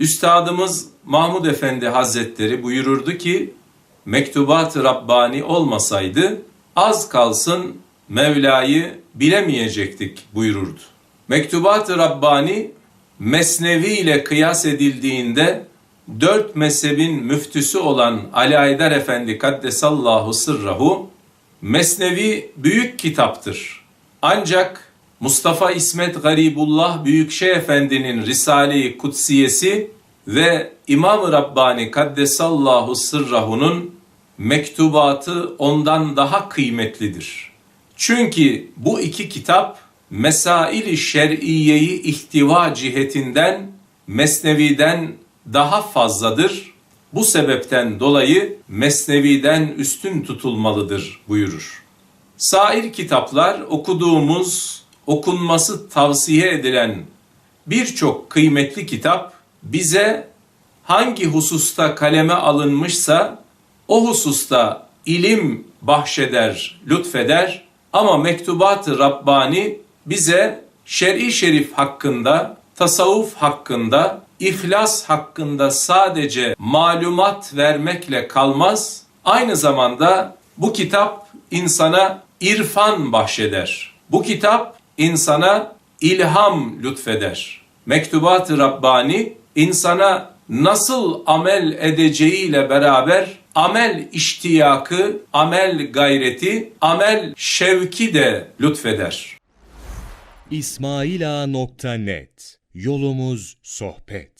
Üstadımız Mahmud Efendi Hazretleri buyururdu ki, Mektubat-ı Rabbani olmasaydı az kalsın Mevla'yı bilemeyecektik buyururdu. Mektubat-ı Rabbani Mesnevi ile kıyas edildiğinde dört mezhebin müftüsü olan Ali Aydar Efendi Kaddesallahu Sırrahu Mesnevi büyük kitaptır. Ancak Mustafa İsmet Garibullah Büyükşeh Efendi'nin Risale-i Kutsiyesi ve İmam-ı Rabbani Kaddesallahu Sırrahu'nun mektubatı ondan daha kıymetlidir. Çünkü bu iki kitap mesail-i şer'iyeyi ihtiva cihetinden Mesnevi'den daha fazladır. Bu sebepten dolayı Mesnevi'den üstün tutulmalıdır buyurur. Sair kitaplar okuduğumuz, okunması tavsiye edilen birçok kıymetli kitap bize hangi hususta kaleme alınmışsa o hususta ilim bahşeder, lütfeder ama mektubat-ı Rabbani bize şer'i şerif hakkında, tasavvuf hakkında, ihlas hakkında sadece malumat vermekle kalmaz. Aynı zamanda bu kitap insana irfan bahşeder. Bu kitap insana ilham lütfeder. Mektubat-ı Rabbani insana nasıl amel edeceğiyle beraber amel iştiyakı, amel gayreti, amel şevki de lütfeder. İsmaila.net Yolumuz sohbet